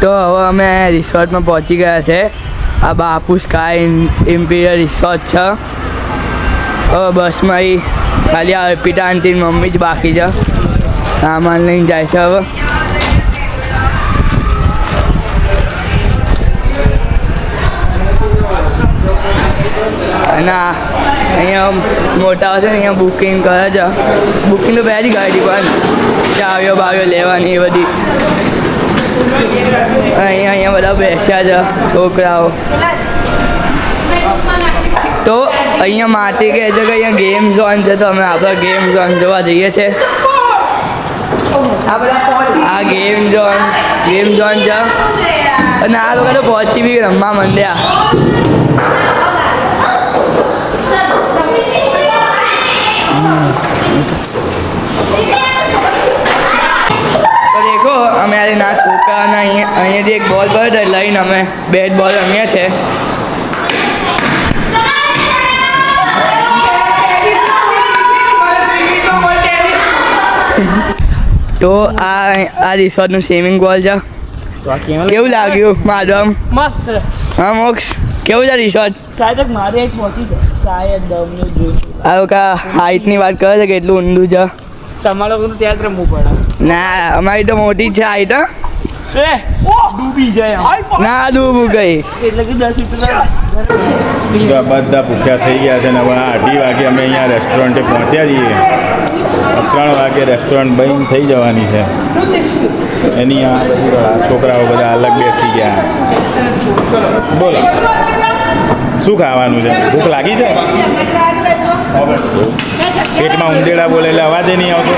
તો હવે અમે રિસોર્ટમાં પહોંચી ગયા છે. આ બાપુ સ્કાય ઇમ્પિરિયલ રિસોર્ટ છે. હવે બસમાં એ ખાલી આ અર્પિતા આંટી મમ્મી જ બાકી છે. સામાન લઈને જાય છે હવે. અને અહીંયા મોટા છે ને, અહીંયા બુકિંગ કરે છે. બુકિંગ તો પહેલી ગાડી પણ. ચાવ્યો બાવ્યો લેવાની એ બધી. અહીંયા અહીંયા બધા બેસ્યા છે, છોકરાઓ. તો અહીંયા માટી કહે છે કે અહીંયા ગેમ ઝોન છે, તો અમે આપણે ગેમ ઝોન જોવા જઈએ છીએ આ ગેમ ઝોન ગેમ ઝોન છે. અને આ લોકો તો પહોંચી બી રમવા માંડ્યા. અમે આજે ના છોકરાને અહીંયા અહીંયાથી એક બોલ પડ્યો હતો લઈને અમે બેટ બોલ રમીએ છે. તો આ આ રિસોર્ટનું સ્વિમિંગ પોલ છે. કેવું લાગ્યું માધવમ મસ્ત. હા મોક્ષ. કેવું છે રિસોર્ટ? શાયદ મારે એક પહોંચી જાય શાયદ દમનું જોઈશું આ લોકો હાઇટની વાત કરે છે કે એટલું ઊંડું છે. તમારા લોકો ત્યાં જ રમવું પડે. ના અમારી તો મોટી છે આઈ તો એ ડૂબી જાય ના ડૂબું ગઈ. એટલે કે દસ રૂપિયા બધા ભૂખ્યા થઈ ગયા છે ને હવે આ અઢી વાગે અમે અહીંયા રેસ્ટોરન્ટે પહોંચ્યા છીએ. ત્રણ વાગે રેસ્ટોરન્ટ બંધ થઈ જવાની છે. એની આ બધી આ છોકરાઓ બધા અલગ બેસી ગયા. બોલો. શું ખાવાનું છે? ભૂખ લાગી છે? પેટમાં ઉંદેડા બોલે એટલે અવાજ નહીં આવતો.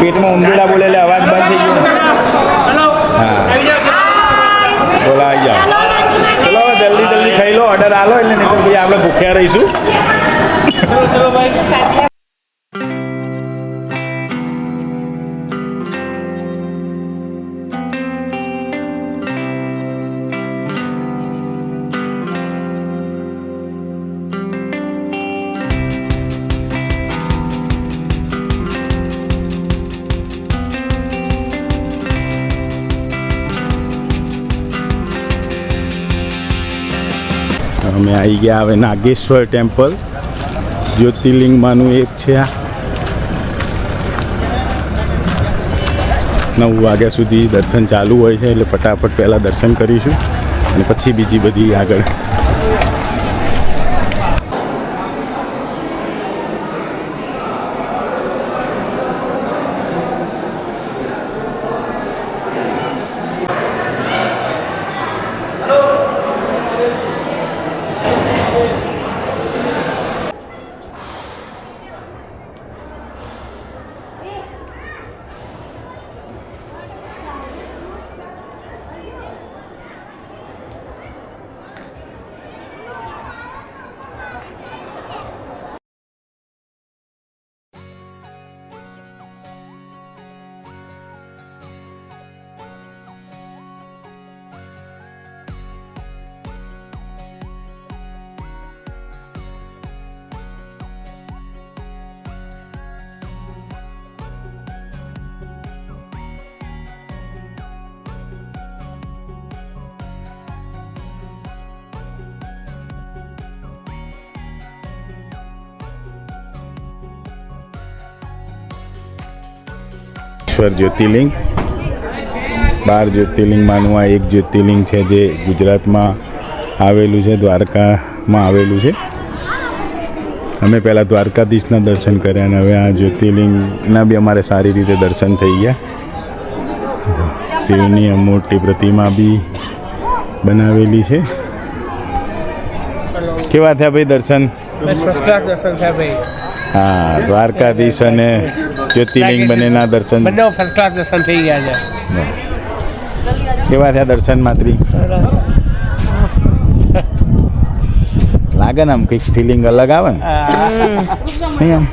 પેટમાં ઉંદેડા બોલે એટલે અવાજ બંધ થઈ ગયો. હા. બોલા આવી જાઓ. ચલો હવે જલ્દી જલ્દી ખાઈ લો ઓર્ડર આલો એટલે નહીં તો ભાઈ આપણે ભૂખ્યા રહીશું. અમે આવી ગયા હવે નાગેશ્વર ટેમ્પલ. જ્યોતિર્લિંગમાંનું એક છે આ. નવ વાગ્યા સુધી દર્શન ચાલુ હોય છે એટલે ફટાફટ પહેલાં દર્શન કરીશું અને પછી બીજી બધી આગળ ઈશ્વર જ્યોતિર્લિંગ. બાર જ્યોતિર્લિંગમાંનું આ એક જ્યોતિર્લિંગ છે જે ગુજરાતમાં આવેલું છે દ્વારકામાં આવેલું છે. અમે પહેલાં દ્વારકાધીશના દર્શન કર્યા અને હવે આ જ્યોતિર્લિંગના બી અમારે સારી રીતે દર્શન થઈ ગયા. શિવની મોટી પ્રતિમા બી બનાવેલી છે. કેવા થયા ભાઈ દર્શન? હા દ્વારકાધીશ અને જ્યોતિર્લિંગ બંનેના દર્શન બંને ફર્સ્ટ ક્લાસ દર્શન થઈ ગયા છે કેવા થયા દર્શન માત્રી લાગે ને આમ કંઈક ફિલિંગ અલગ આવે ને નહીં આમ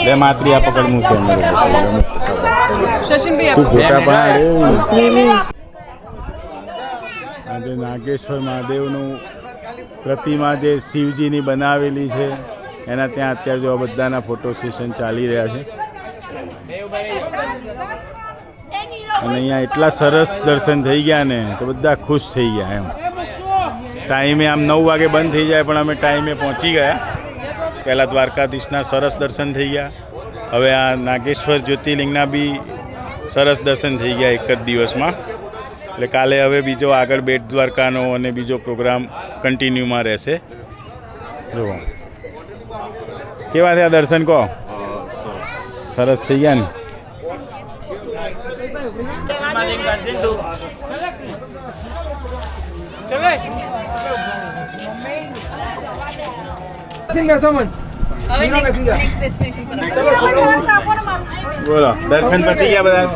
લે માત્રી આ પકડ મૂકે તું ફોટા પાડ આજે નાગેશ્વર મહાદેવનું પ્રતિમા જે શિવજીની બનાવેલી છે, એના ત્યાં અત્યારે જો બધાના ફોટો સેશન ચાલી રહ્યા છે. અને અહીંયા એટલા સરસ દર્શન થઈ ગયા ને, તો બધા ખુશ થઈ ગયા એમ. ટાઈમે આમ નવ વાગે બંધ થઈ જાય, પણ અમે ટાઈમે પહોંચી ગયા. પહેલાં દ્વારકાધીશના સરસ દર્શન થઈ ગયા. હવે આ નાગેશ્વર જ્યોતિર્લિંગના બી સરસ દર્શન થઈ ગયા એક જ દિવસમાં. એટલે કાલે હવે બીજો આગળ બેટ દ્વારકાનો અને બીજો પ્રોગ્રામ કન્ટિન્યુમાં રહેશે. જુઓ. કેવા થયા દર્શન કહો સરસ થઈ ગયા ને? હવે બોલો દર્શન પતી ગયા બધા